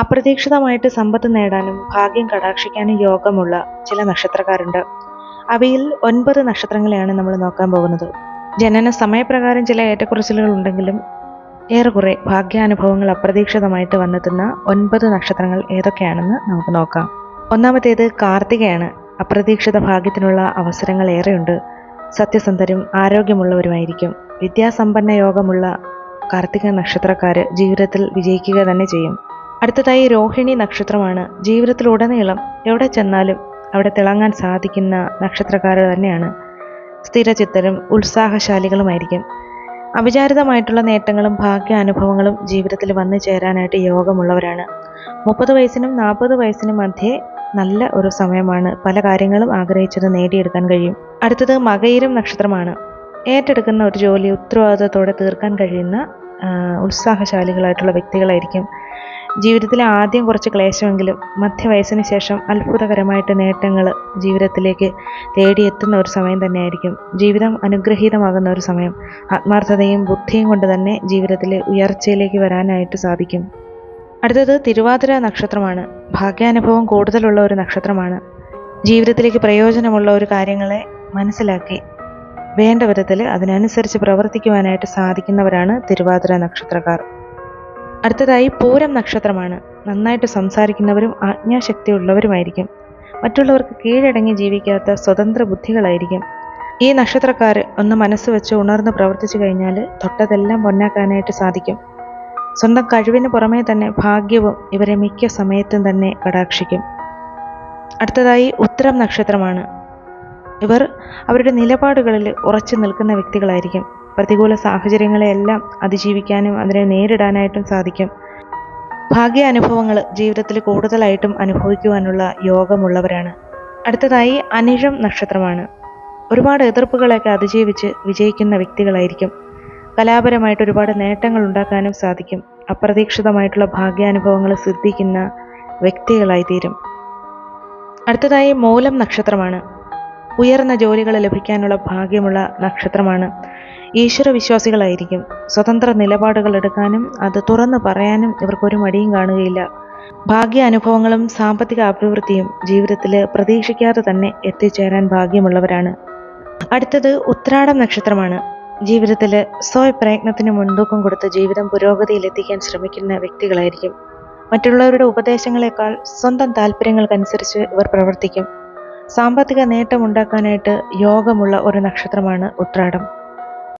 അപ്രതീക്ഷിതമായിട്ട് സമ്പത്ത് നേടാനും ഭാഗ്യം കടാക്ഷിക്കാനും യോഗമുള്ള ചില നക്ഷത്രക്കാരുണ്ട്. അവയിൽ ഒൻപത് നക്ഷത്രങ്ങളെയാണ് നമ്മൾ നോക്കാൻ പോകുന്നത്. ജനന സമയപ്രകാരം ചില ഏറ്റക്കുറച്ചിലുകൾ ഉണ്ടെങ്കിലും ഏറെക്കുറെ ഭാഗ്യാനുഭവങ്ങൾ അപ്രതീക്ഷിതമായിട്ട് വന്നെത്തുന്ന ഒൻപത് നക്ഷത്രങ്ങൾ ഏതൊക്കെയാണെന്ന് നമുക്ക് നോക്കാം. ഒന്നാമത്തേത് കാർത്തികയാണ്. അപ്രതീക്ഷിത ഭാഗ്യത്തിനുള്ള അവസരങ്ങൾ ഏറെയുണ്ട്. സത്യസന്ധരും ആരോഗ്യമുള്ളവരുമായിരിക്കും. വിദ്യാസമ്പന്ന യോഗമുള്ള കാർത്തിക നക്ഷത്രക്കാർ ജീവിതത്തിൽ വിജയിക്കുക തന്നെ ചെയ്യും. അടുത്തതായി രോഹിണി നക്ഷത്രമാണ്. ജീവിതത്തിലുടനീളം എവിടെ ചെന്നാലും അവിടെ തിളങ്ങാൻ സാധിക്കുന്ന നക്ഷത്രക്കാർ തന്നെയാണ്. സ്ഥിരചിത്തരും ഉത്സാഹശാലികളുമായിരിക്കും. അവിചാരിതമായിട്ടുള്ള നേട്ടങ്ങളും ഭാഗ്യാനുഭവങ്ങളും ജീവിതത്തിൽ വന്നു ചേരാനായിട്ട് യോഗമുള്ളവരാണ്. മുപ്പത് വയസ്സിനും നാൽപ്പത് വയസ്സിനും മധ്യേ നല്ല ഒരു സമയമാണ് പല കാര്യങ്ങളും ആഗ്രഹിച്ചത് നേടിയെടുക്കാൻ കഴിയും. അടുത്തത് മകയിരം നക്ഷത്രമാണ്. ഏറ്റെടുക്കുന്ന ഒരു ജോലി ഉത്തരവാദിത്തത്തോടെ തീർക്കാൻ കഴിയുന്ന ഉത്സാഹശാലികളായിട്ടുള്ള വ്യക്തികളായിരിക്കും. ജീവിതത്തിൽ ആദ്യം കുറച്ച് ക്ലേശമെങ്കിലും മധ്യവയസ്സിന് ശേഷം അത്ഭുതകരമായിട്ട് നേട്ടങ്ങൾ ജീവിതത്തിലേക്ക് തേടിയെത്തുന്ന ഒരു സമയം തന്നെയായിരിക്കും. ജീവിതം അനുഗ്രഹീതമാകുന്ന ഒരു സമയം. ആത്മാർത്ഥതയും ബുദ്ധിയും കൊണ്ട് തന്നെ ജീവിതത്തിലെ ഉയർച്ചയിലേക്ക് വരാനായിട്ട് സാധിക്കും. അടുത്തത് തിരുവാതിര നക്ഷത്രമാണ്. ഭാഗ്യാനുഭവം കൂടുതലുള്ള ഒരു നക്ഷത്രമാണ്. ജീവിതത്തിലേക്ക് പ്രയോജനമുള്ള ഒരു കാര്യങ്ങളെ മനസ്സിലാക്കി വേണ്ട വിധത്തിൽ അതിനനുസരിച്ച് പ്രവർത്തിക്കുവാനായിട്ട് സാധിക്കുന്നവരാണ് തിരുവാതിര നക്ഷത്രക്കാർ. അടുത്തതായി പൂരം നക്ഷത്രമാണ്. നന്നായിട്ട് സംസാരിക്കുന്നവരും ആജ്ഞാശക്തി ഉള്ളവരുമായിരിക്കും മറ്റുള്ളവർക്ക് കീഴടങ്ങി ജീവിക്കാത്ത സ്വതന്ത്ര ബുദ്ധികളായിരിക്കും. ഈ നക്ഷത്രക്കാർ ഒന്ന് മനസ്സ് വെച്ച് ഉണർന്ന് പ്രവർത്തിച്ചു കഴിഞ്ഞാൽ തൊട്ടതെല്ലാം പൊന്നാക്കാനായിട്ട് സാധിക്കും. സ്വന്തം കഴിവിന് പുറമേ തന്നെ ഭാഗ്യവും ഇവരെ മിക്ക സമയത്തും തന്നെ കടാക്ഷിക്കും. അടുത്തതായി ഉത്തരം നക്ഷത്രമാണ്. ഇവർ അവരുടെ നിലപാടുകളിൽ ഉറച്ചു നിൽക്കുന്ന വ്യക്തികളായിരിക്കും. പ്രതികൂല സാഹചര്യങ്ങളെയെല്ലാം അതിജീവിക്കാനും അതിനെ നേരിടാനായിട്ടും സാധിക്കും. ഭാഗ്യാനുഭവങ്ങൾ ജീവിതത്തിൽ കൂടുതലായിട്ടും അനുഭവിക്കുവാനുള്ള യോഗമുള്ളവരാണ്. അടുത്തതായി അനിഴം നക്ഷത്രമാണ്. ഒരുപാട് എതിർപ്പുകളെയൊക്കെ അതിജീവിച്ച് വിജയിക്കുന്ന വ്യക്തികളായിരിക്കും. കലാപരമായിട്ട് ഒരുപാട് നേട്ടങ്ങൾ ഉണ്ടാക്കാനും സാധിക്കും. അപ്രതീക്ഷിതമായിട്ടുള്ള ഭാഗ്യാനുഭവങ്ങൾ സിദ്ധിക്കുന്ന വ്യക്തികളായി തീരും അടുത്തതായി മൂലം നക്ഷത്രമാണ്. ഉയർന്ന ജോലികൾ ലഭിക്കാനുള്ള ഭാഗ്യമുള്ള നക്ഷത്രമാണ്. ഈശ്വര വിശ്വാസികളായിരിക്കും സ്വതന്ത്ര നിലപാടുകൾ എടുക്കാനും അത് തുറന്നു പറയാനും ഇവർക്കൊരു മടിയും കാണുകയില്ല. ഭാഗ്യ അനുഭവങ്ങളും സാമ്പത്തിക അഭിവൃദ്ധിയും ജീവിതത്തിൽ പ്രതീക്ഷിക്കാതെ തന്നെ എത്തിച്ചേരാൻ ഭാഗ്യമുള്ളവരാണ്. അടുത്തത് ഉത്രാടം നക്ഷത്രമാണ്. ജീവിതത്തിൽ സ്വയപ്രയത്നത്തിന് മുൻതൂക്കം കൊടുത്ത് ജീവിതം പുരോഗതിയിലെത്തിക്കാൻ ശ്രമിക്കുന്ന വ്യക്തികളായിരിക്കും. മറ്റുള്ളവരുടെ ഉപദേശങ്ങളെക്കാൾ സ്വന്തം താല്പര്യങ്ങൾക്കനുസരിച്ച് ഇവർ പ്രവർത്തിക്കും. സാമ്പത്തിക നേട്ടമുണ്ടാക്കാനായിട്ട് യോഗമുള്ള ഒരു നക്ഷത്രമാണ് ഉത്രാടം.